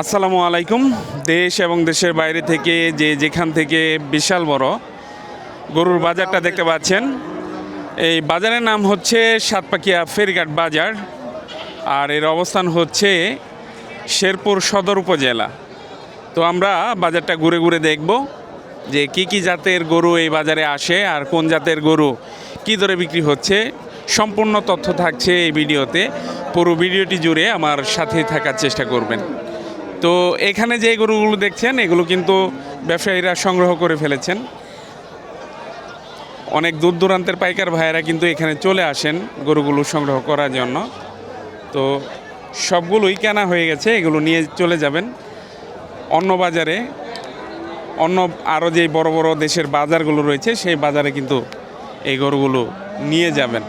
আসসালামু আলাইকুম। দেশ এবং দেশের বাইরে থেকে যে যেখান থেকে বিশাল বড় গরুর বাজারটা দেখতে পাচ্ছেন, এই বাজারের নাম হচ্ছে সাতপাকিয়া ফেরিঘাট বাজার আর এর অবস্থান হচ্ছে শেরপুর সদর উপজেলা। তো আমরা বাজারটা ঘুরে ঘুরে দেখব যে কি কি জাতের গরু এই বাজারে আসে আর কোন জাতের গরু কি দরে বিক্রি হচ্ছে। সম্পূর্ণ তথ্য থাকছে এই ভিডিওতে। পুরো ভিডিওটি জুড়ে আমার সাথে থাকার চেষ্টা করবেন। তো এখানে যে গরুগুলো দেখছেন, এগুলো কিন্তু ব্যবসায়ীরা সংগ্রহ করে ফেলেছেন। অনেক দূর দূরান্তের পাইকার ভাইয়েরা কিন্তু এখানে চলে আসেন গরুগুলো সংগ্রহ করার জন্য। তো সবগুলোই কেনা হয়ে গেছে, এগুলো নিয়ে চলে যাবেন। অন্য বাজারে, অন্য আরও যে বড় বড় দেশের বাজারগুলো রয়েছে, সেই বাজারে কিন্তু এই গরুগুলো নিয়ে যাবেন।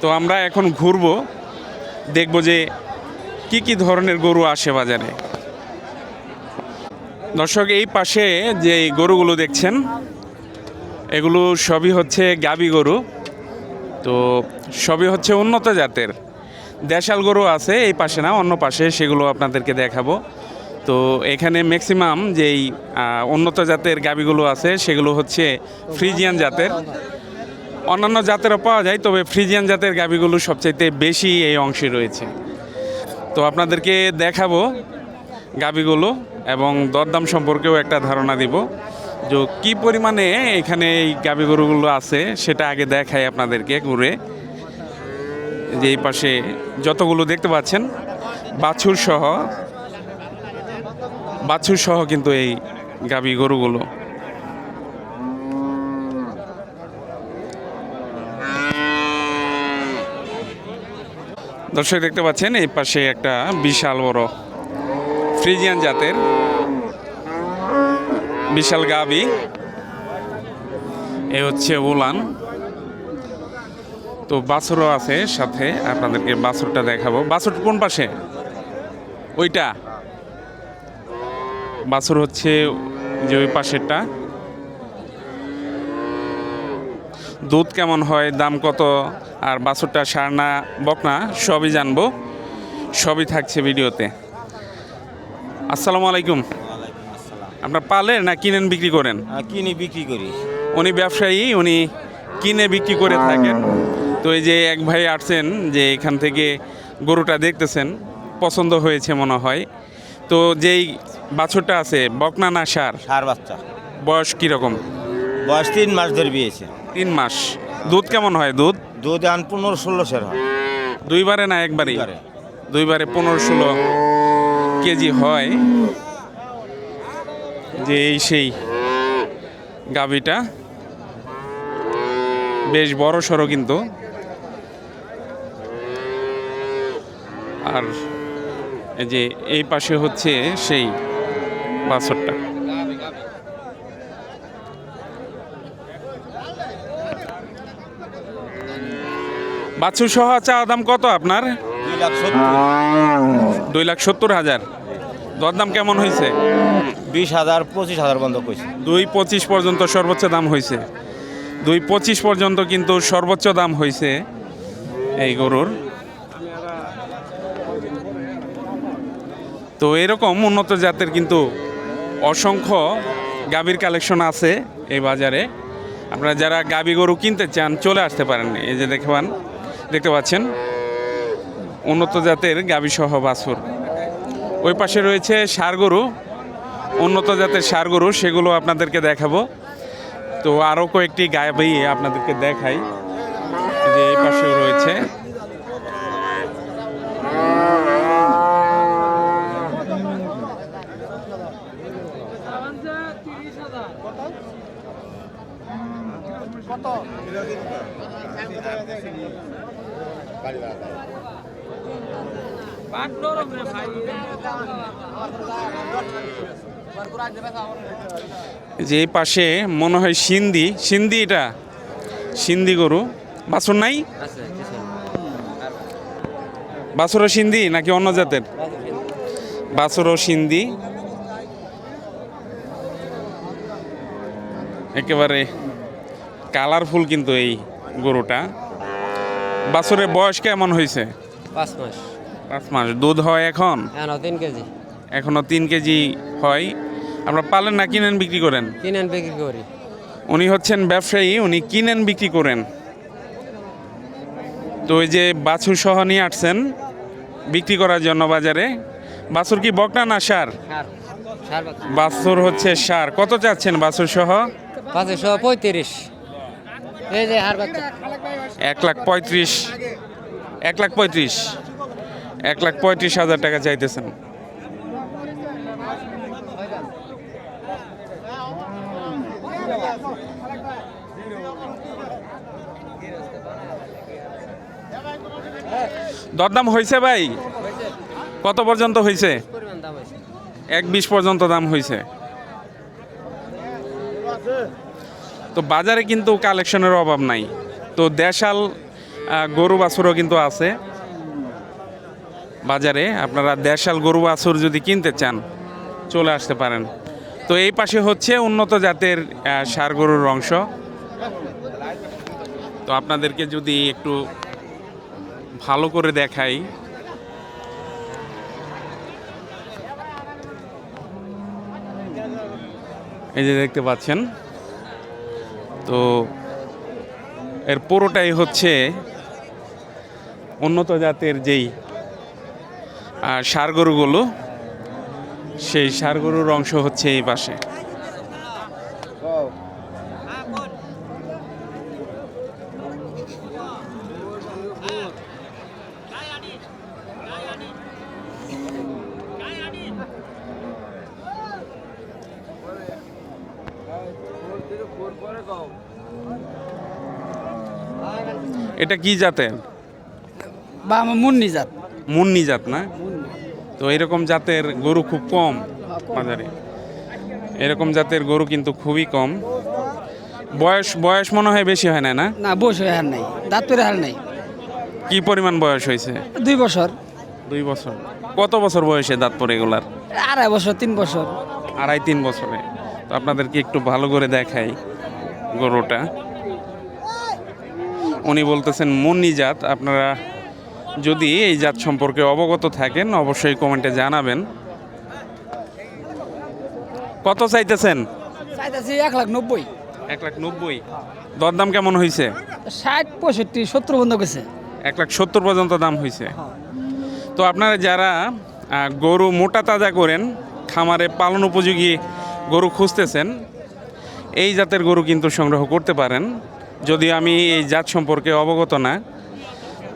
তো আমরা এখন ঘুরবো, দেখব যে কি কি ধরনের গরু আসে বাজারে? দর্শক, এই পাশে যে গরুগুলো দেখছেন, এগুলো সবই হচ্ছে গাবি গরু। তো সবই হচ্ছে উন্নত জাতের। দেশাল গরু আছে এই পাশে না, অন্য পাশে সেগুলো আপনাদেরকে দেখাবো। তো এখানে ম্যাক্সিমাম যেই উন্নত জাতের গাবিগুলো আছে, সেগুলো হচ্ছে ফ্রিজিয়ান জাতের। অন্যান্য জাতেরও পাওয়া যায়, তবে ফ্রিজিয়ান জাতের গাবিগুলো সবচাইতে বেশি এই অংশে রয়েছে। তো আপনাদেরকে দেখাবো গাবিগুলো এবং দরদাম সম্পর্কেও একটা ধারণা দিব। যে কি পরিমাণে এখানে এই গাবি গরুগুলো আছে সেটা আগে দেখাই আপনাদেরকে ঘুরে। যে এই পাশে যতগুলো দেখতে পাচ্ছেন বাছুর সহ বাছুর সহ কিন্তু এই গাবি গরুগুলো। দর্শক দেখতে পাচ্ছেন, এই পাশে একটা বিশাল বড় ফ্রিজিয়ান জাতের বিশাল গাবি এ হচ্ছে উলান। তো বাছুরও আছে সাথে, আপনাদেরকে বাছুরটা দেখাবো। বাছুর কোন পাশে? ওইটা। বাছুর হচ্ছে যে ওই পাশেরটা। দুধ কেমন হয়, দাম কত? আর বাছুরটা সারনা বকনা সবই জানব। সবই থাকছে ভিডিওতে। আসসালামু আলাইকুম। আপনার পালেন না কিনেন বিক্রি করেন? কিনে বিক্রি করি। উনি ব্যবসায়ী উনি কিনে বিক্রি করে থাকেন। তো এই যে এক ভাই আসছেন যে এখান থেকে গরুটা দেখতেছেন পছন্দ হয়েছে মনে হয়। তো যেই বাছুরটা আছে বকনা না সার? সার বাচ্চা। বয়স কীরকম? বয়স তিন মাস ধরে বিয়েছে। তিন মাস। দুধ কেমন হয় দুধ? দুধ আন পনেরো ষোলো সের হয়। দুইবারে না একবারই? দুইবারে। পনেরো ষোলো কেজি হয়। যে এই সেই গাবিটা বেশ বড় সড়ো কিন্তু। আর এই যে এই পাশে হচ্ছে সেই বাছরটা। বাছুর সহ চা দাম কত আপনার? দুই লাখ সত্তর দুই লাখ সত্তর হাজার। দরদাম কেমন হয়েছে? বিশ হাজার পঁচিশ হাজার পর্যন্ত কইছে। দুই পঁচিশ পর্যন্ত সর্বোচ্চ দাম হয়েছে। দুই পঁচিশ পর্যন্ত কিন্তু সর্বোচ্চ দাম হয়েছে এই গরুর। তো এরকম উন্নত জাতের কিন্তু অসংখ্য গাভীর কালেকশন আছে এই বাজারে। আপনারা যারা গাভী গরু কিনতে চান চলে আসতে পারেন। এই যে দেখবেন দেখতে পাচ্ছেন। উন্নত জাতের গাভী সহ বাছুর। ওই পাশে রয়েছে সারগরু। গরু উন্নত জাতের সার গরু সেগুলো আপনাদেরকে দেখাবো। তো আরও কয়েকটি গাবি আপনাদেরকে দেখাই। যে এই পাশেও রয়েছে। যে পাশে মনে হয় সিন্ধি সিন্ধি এটা? সিন্ধি গরু। বাছুর নাই? বাছুরও সিন্ধি নাকি অন্য জাতের? বাছুরও সিন্ধি। একেবারে কালারফুল কিন্তু এই গরুটা। বাছুরের বয়স কেমন হয়েছে? পাঁচ মাস। পাঁচ মাস। দুধ হয় এখন? তিন কেজি। এখনও তিন কেজি হয়। আপনারা পালেন না কিনেন বিক্রি করেন? কিনেন বিক্রি করি। উনি হচ্ছেন ব্যবসায়ী উনি কিনেন বিক্রি করেন। তো ওই যে বাছুর সহ নিয়ে আসছেন বিক্রি করার জন্য বাজারে। বাছুর কি বকনা না সার? বাছুর। হচ্ছে সার। কত চাচ্ছেন বাছুর সহ? পঁয়ত্রিশ যে হার বাচ্চা এক লাখ পঁয়ত্রিশ। এক লাখ পঁয়ত্রিশ। এক লাখ পঁয়ত্রিশ হাজার টাকা চাইতেছেন। দরদাম হয়েছে ভাই? কত পর্যন্ত হয়েছে এক বিশ পর্যন্ত দাম হয়েছে তো বাজারে কিন্তু কালেকশনের অভাব নাই। তো দেশাল গরু বাছুরও কিন্তু আছে। বাজারে আপনারা দেশাল গরু বাছুর যদি কিনতে চান, চলে আসতে পারেন। তো এই পাশে হচ্ছে উন্নত জাতের ষাঁড় গরুর অংশ। তো আপনাদেরকে যদি একটু ভালো করে দেখাই। এই যে দেখতে পাচ্ছেন এর পুরোটাই হচ্ছে উন্নত জাতের যেই সার গরুগুলো, সেই সার গরুর অংশ হচ্ছে এই পাশে। এটা কি জাতের বা আমার মুন্নি জাত। মুন্নি জাত না? তো এরকম জাতের গরু খুব কম বাজারে। এরকম জাতের গরু কিন্তু খুবই কম। বয়স বয়স মনে হয় বেশি হয় না না? না বসে হার নাই। দাঁত পেরে হার নাই। কি পরিমাণ বয়স হয়েছে? দুই বছর। দুই বছর। কত বছর বয়সে দাঁত পরে এগুলার? আড়াই বছর তিন বছর। আড়াই তিন বছরে। তো আপনাদেরকে একটু ভালো করে দেখাই গরুটা। উনি বলতেছেন মুন্নি জাত আপনারা যদি এই জাত সম্পর্কে অবগত থাকেন অবশ্যই কমেন্টে জানাবেন। কত চাইতেছেন? চাইতেছি এক লাখ নব্বই। এক লাখ নব্বই। দরদাম কেমন হয়েছে ষাট পঁয়ষট্টি সত্তর বন্ধ গেছে। এক লাখ সত্তর পর্যন্ত দাম হয়েছে তো আপনারা যারা গরু মোটা তাজা করেন খামারে পালন উপযোগী গরু খুঁজতেছেন এই জাতের গরু কিন্তু সংগ্রহ করতে পারেন। যদিও আমি এই জাত সম্পর্কে অবগত না,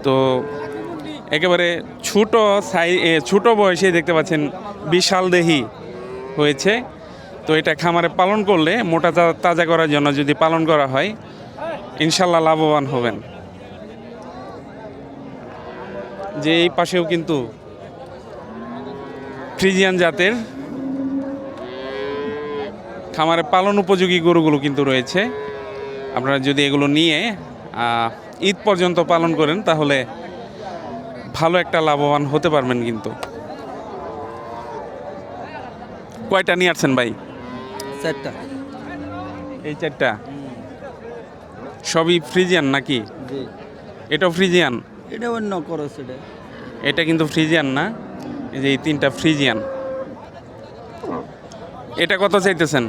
তো একেবারে ছোট সাই ছোট বয়সে দেখতে পাচ্ছেন বিশাল দেহি হয়েছে। তো এটা খামারে পালন করলে মোটা তাজা করার জন্য যদি পালন করা হয়, ইনশাল্লাহ লাভবান হবেন। যে এই পাশেও কিন্তু ফ্রিজিয়ান জাতের খামারে পালন উপযোগী গরুগুলো কিন্তু রয়েছে। আপনারা যদি এগুলো নিয়ে ঈদ পর্যন্ত পালন করেন তাহলে ভালো একটা লাভবান হতে পারবেন কিন্তু। কয়টা নিয়ে আসছেন ভাই? চারটা। এই চারটা? সবই ফ্রিজিয়ান নাকি? এটাও ফ্রিজিয়ান? এটা অন্য এটা। এটা কিন্তু ফ্রিজিয়ান না? এই যে এই তিনটা ফ্রিজিয়ান। এটা কত চাইতেছেন?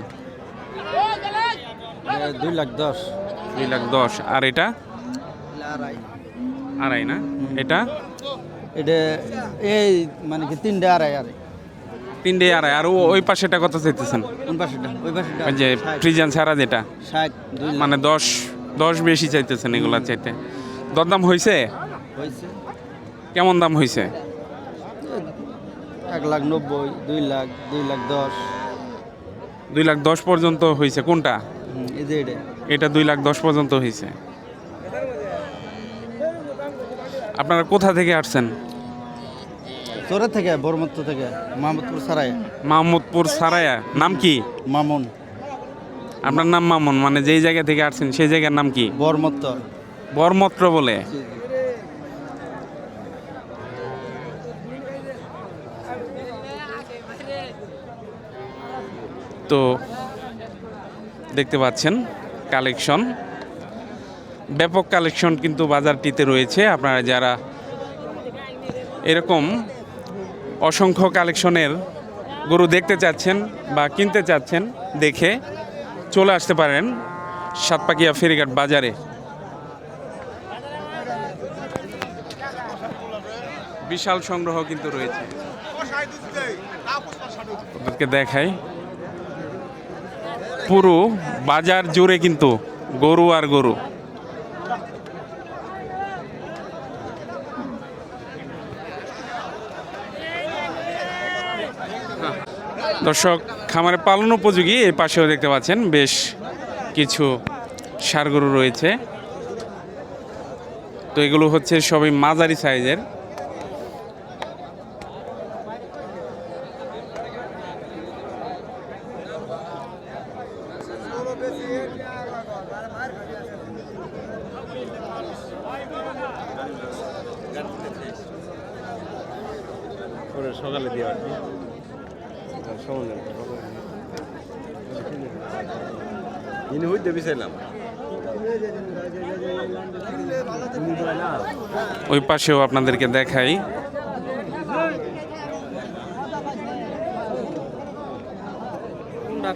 দুই লাখ দশ। দুই লাখ দশ। আর এটা? আড়াই। আড়াই না? এটা? এটা এই মানে কি তিনটে আড়াই আড়াই। তিনটে আড়াই। আর ওই পাশেটা কত চাইতেছেন? কোন পাশেটা ওই পাশেটা যে ফ্রিজিয়ান ছাড়া যেটা? ষাট মানে দশ দশ বেশি চাইতেছেন এগুলা চাইতে। দরদাম হয়েছে কেমন দাম হয়েছে এক লাখ নব্বই দুই লাখ দুই লাখ দশ। দুই লাখ দশ পর্যন্ত হয়েছে কোনটা? এটা। দুই লাখ দশ পর্যন্ত হয়েছে আপনারা কোথা থেকে আসছেন? চোরের থেকে বরমত্ত থেকে মাহমুদপুর সারাই মাহমুদপুর সারায়া নাম কি? মামুন। আপনার নাম মামুন মানে যেই জায়গা থেকে আসছেন সেই জায়গার নাম কি? বরমত্ত বরমত্র বলে। তো দেখতে পাচ্ছেন কালেকশন। ব্যাপক কালেকশন কিন্তু বাজারটিতে রয়েছে। আপনারা যারা এরকম অসংখ্য কালেকশনের গরু দেখতে চাচ্ছেন বা কিনতে চাচ্ছেন, দেখে চলে আসতে পারেন সাতপাকিয়া ফেরিঘাট বাজারে। বিশাল সংগ্রহ কিন্তু রয়েছে। দেখাই। পুরো, বাজার জুড়ে কিন্তু গরু আর গরু। দর্শক, খামারে পালন উপযোগী এই পাশেও দেখতে পাচ্ছেন বেশ কিছু ষাড় গরু রয়েছে। তো এগুলো হচ্ছে সবই মাঝারি সাইজের সকালে দিয়ে ইনি হইতে বিচাইলাম ওই পাশেও আপনাদেরকে দেখাই।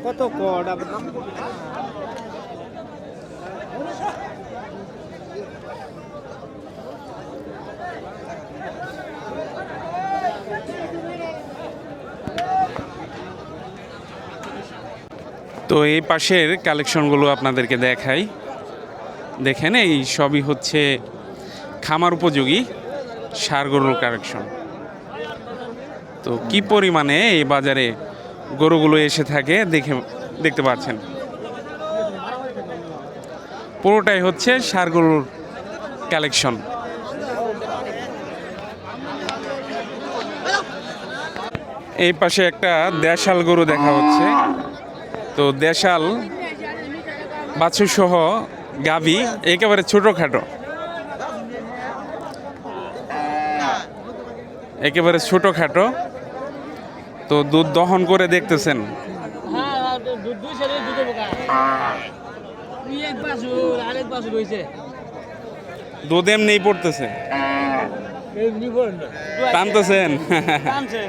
কত তো এই পাশের কালেকশনগুলো আপনাদেরকে দেখাই। দেখেন এই সবই হচ্ছে খামার উপযোগী সার গরুর কালেকশন তো কি পরিমাণে এই বাজারে গরুগুলো এসে থাকে দেখে, দেখতে পাচ্ছেন। পুরোটাই হচ্ছে সার গরুর কালেকশন। এই পাশে একটা দেশাল গরু দেখা হচ্ছে। তো দেশাল বাছু সহ গাভি, একেবারে ছোটোখাটো। একেবারে ছোটোখাটো। তো দুধ দহন করে দেখতেছেন? হয়েছে দুধ এমনি পড়তেছে টানতেছেন টানছে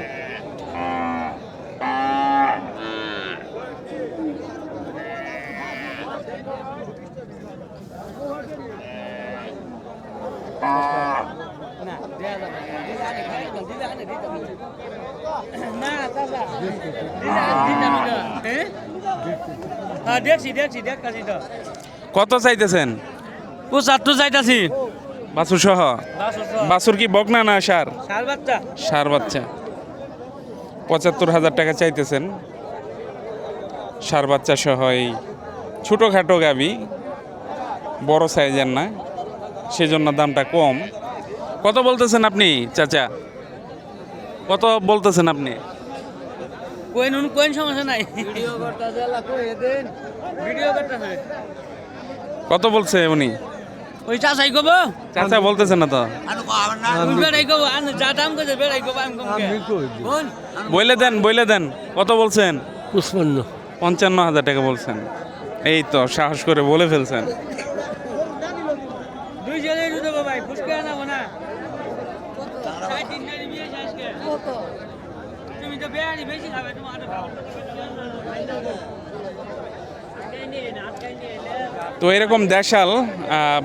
না চাচা হ্যাঁ দেখছি দেখছি দেখছি তো কত চাইতেছেন? পঁচাত্তর যাইতাছি বাছুর সহ। বাছুর কি বকনা না সার? সার বাচ্চা। সার বাচ্চা। পঁচাত্তর হাজার টাকা চাইতেছেন। সার বাচ্চা সহ এই ছোটোখাটো গাবি। বড় সাইজের না সেজন্য দামটা কম। কত বলতেছেন আপনি চাচা? কত বলতেছেন আপনি? কোয়েন উন কোয়েন সমস্যা নাই। ভিডিও করতেছে আল্লাহ কই দেন। ভিডিও করতেছে। কত বলছে উনি? ওই চাচাই কব চাচা বলতেছেন না তো। বেড়াই কব আন যা দাম কইছে বেড়াই কব আমি কম বইলে দেন বইলে দেন। কত বলছেন? পুষ্পন্ন পঞ্চান্ন হাজার টাকা বলছেন। এই তো সাহস করে বলে ফেলছেন দুই জনে দুটো ভাই ফুসকে আনাবো না সাড়ে তিন গাড়ি বিয়ে আজকে তো এরকম দেশাল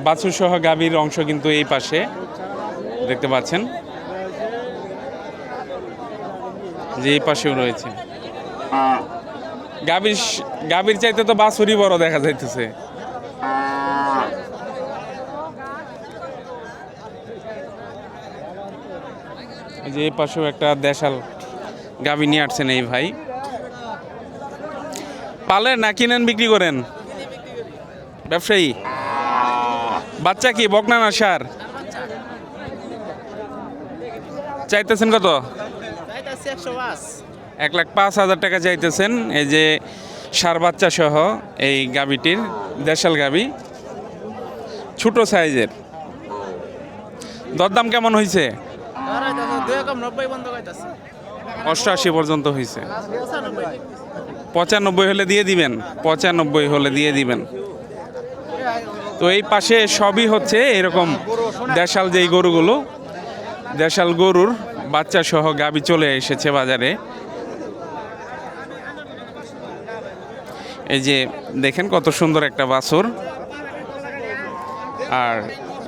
বাছুর সহ গাভীর অংশ কিন্তু এই পাশে দেখতে পাচ্ছেন। যে এই পাশেও রয়েছে। গাভীর গাভীর চাইতে তো বাছুরই বড় দেখা যাইতেছে। যে এই পাশেও একটা দেশাল গাভী নিয়ে আসছেন এই ভাই। পালেন না কিনেন বিক্রি করেন? ব্যবসায়ী? বাচ্চা কি? বকনা না সার? চাইতেছেন কত? এক লাখ পাঁচ হাজার টাকা চাইতেছেন। এই যে সার বাচ্চা সহ এই গাবিটির দেশাল গাবি ছোট সাইজের। দরদাম কেমন হয়েছে অষ্টআশি পর্যন্ত হয়েছে পঁচানব্বই হলে দিয়ে দিবেন, পঁচানব্বই হলে দিয়ে দিবেন। তো এই পাশে সবই হচ্ছে এরকম দেশাল যেই গরুগুলো, দেশাল গরুর বাচ্চা সহ গাবি চলে এসেছে বাজারে। এই যে দেখেন কত সুন্দর একটা বাছুর। আর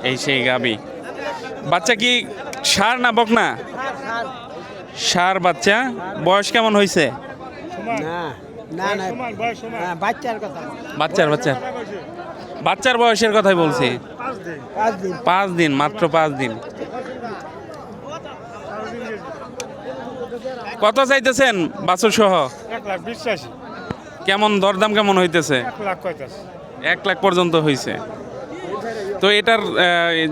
এই সেই গাবি। বাচ্চা কি সার না বকনা? সার বাচ্চা বয়স কেমন হয়েছে না না না হ্যাঁ, বাচ্চার বাচ্চার বাচ্চার। বাচ্চার বয়সের কথাই বলছি। পাঁচ দিন। মাত্র পাঁচ দিন। কত চাইতেছেন বাছুর সহ? কেমন দরদাম কেমন হইতেছে? এক লাখ পর্যন্ত হয়েছে তো এটার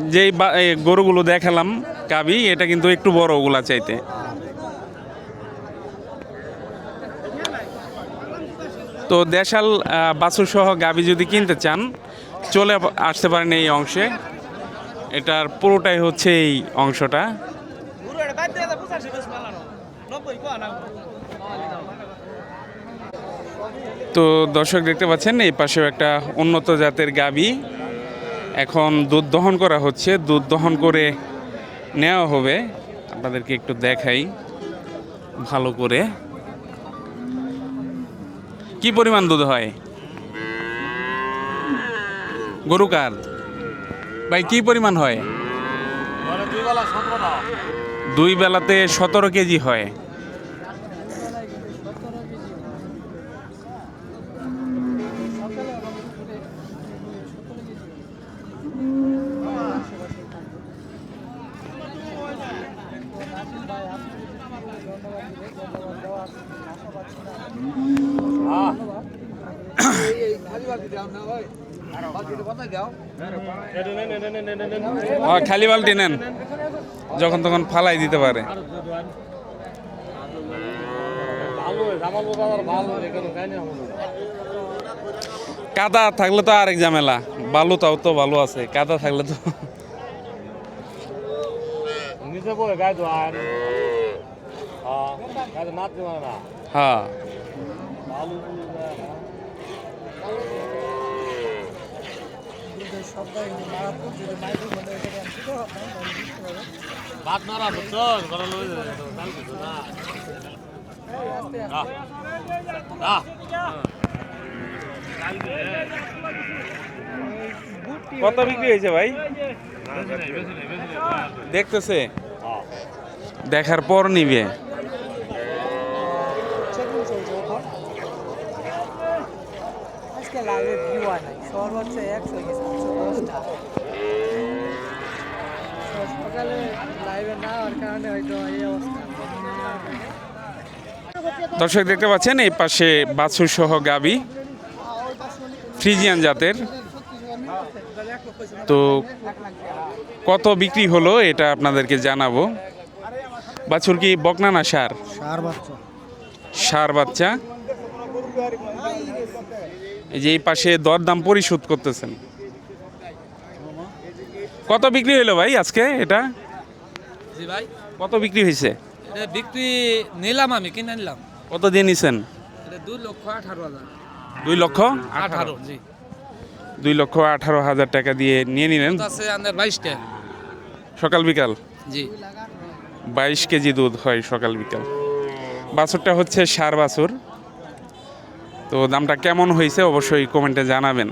যেই বা- এই গরুগুলো দেখালাম কাবি এটা কিন্তু একটু বড় ওগুলা চাইতে। তো দেশাল বাছুর সহ গাবি যদি কিনতে চান, চলে আসতে পারেন এই অংশে। এটার পুরোটাই হচ্ছে এই অংশটা। তো দর্শক দেখতে পাচ্ছেন, এই পাশেও একটা উন্নত জাতের গাবি এখন দুধ দহন করা হচ্ছে। দুধ দহন করে নেওয়া হবে। আপনাদেরকে একটু দেখাই। ভালো করে। কি পরিমাণ দুধ হয়? গরু কার? ভাই কি পরিমাণ হয়? দুই বেলাতে সতেরো কেজি হয়। খালি বালতি নেন যখন তখন ফালাই দিতে পারে। কাদা থাকলে তো আরেক ঝামেলা বালু তাও তো ভালো আছে কাদা থাকলে তো। নিচে হ্যাঁ ভাত বুঝছ? ঘরে লই না। কত বিক্রি হয়েছে ভাই? দেখতেছে। দেখার পর নিবে। আজকে লাইভে ভিউ সর্বোচ্চ একশো গেছে। সকালে লাইভে না হওয়ার কারণে হয়তো এই অবস্থা দর্শক দেখতে পাচ্ছেন এই পাশে বাছুর সহ গাবি ফ্রিজিয়ান জাতের। তো কত বিক্রি হলো এটা আপনাদেরকে জানাব। বাছুর কি বকনা না সার? সার বাচ্চা। সার বাচ্চা। এই যে এই পাশে দরদাম পরিশোধ করতেছেন। কত বিক্রি হলো ভাই আজকে এটা? জি ভাই। কত বিক্রি হয়েছে এটা বিক্রি নিলাম আমি কিনে নিলাম। কত দিয়ে নিছেন? এটা দুই লক্ষ আঠারো হাজার। দুই লক্ষ আঠারো। জি। দুই লক্ষ আঠারো হাজার টাকা দিয়ে নিয়ে নিলেন। আছে আমাদের বাইশটা সকাল বিকাল? জি। বাইশ কেজি দুধ হয় সকাল বিকাল। বাছুরটা হচ্ছে সার বাছুর। তো দামটা কেমন হয়েছে অবশ্যই কমেন্টে জানাবেন।